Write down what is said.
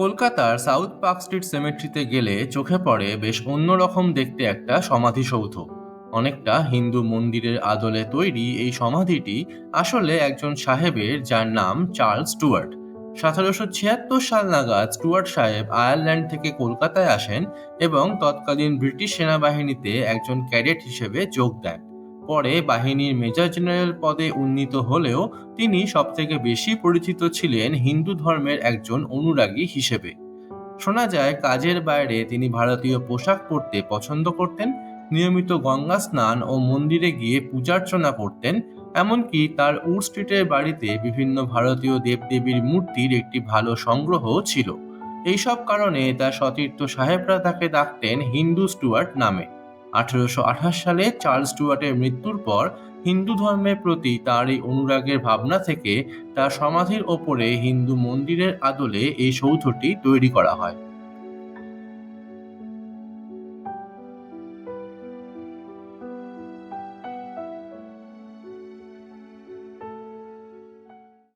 কলকাতার south park street সেমেট্রিতে গেলে চোখে পড়ে বেশ অন্যরকম দেখতে একটা সমাধিসৌধ। অনেকটা হিন্দু মন্দিরের আদলে তৈরি এই সমাধিটি আসলে একজন সাহেবের, যার নাম চার্লস স্টুয়ার্ট। সতেরোশো ছিয়াত্তর সাল নাগাদ স্টুয়ার্ট সাহেব আয়ারল্যান্ড থেকে কলকাতায় আসেন এবং তৎকালীন ব্রিটিশ সেনাবাহিনীতে একজন ক্যাডেট হিসেবে যোগ দেন। পরে বাহিনীর মেজর জেনারেল পদে উন্নীত হলেও তিনি সবথেকে বেশি পরিচিত ছিলেন হিন্দু ধর্মের একজন অনুরাগী হিসেবে। শোনা যায়, কাজের বাইরে তিনি ভারতীয় পোশাক পরতে পছন্দ করতেন, নিয়মিত গঙ্গা স্নান ও মন্দিরে গিয়ে পূজার্চনা করতেন, এমনকি তার উড স্ট্রিটের বাড়িতে বিভিন্ন ভারতীয় দেবদেবীর মূর্তির একটি ভালো সংগ্রহ ছিল। এইসব কারণে তার সতীর্থ সাহেবরা তাকে ডাকতেন হিন্দু স্টুয়ার্ট নামে। আঠেরোশো আঠাশ সালে চার্লস স্টুয়ার্টের মৃত্যুর পর হিন্দু ধর্মের প্রতি তার এই অনুরাগের ভাবনা থেকে তার সমাধির ওপরে হিন্দু মন্দিরের আদলে এই সৌধটি তৈরি করা হয়।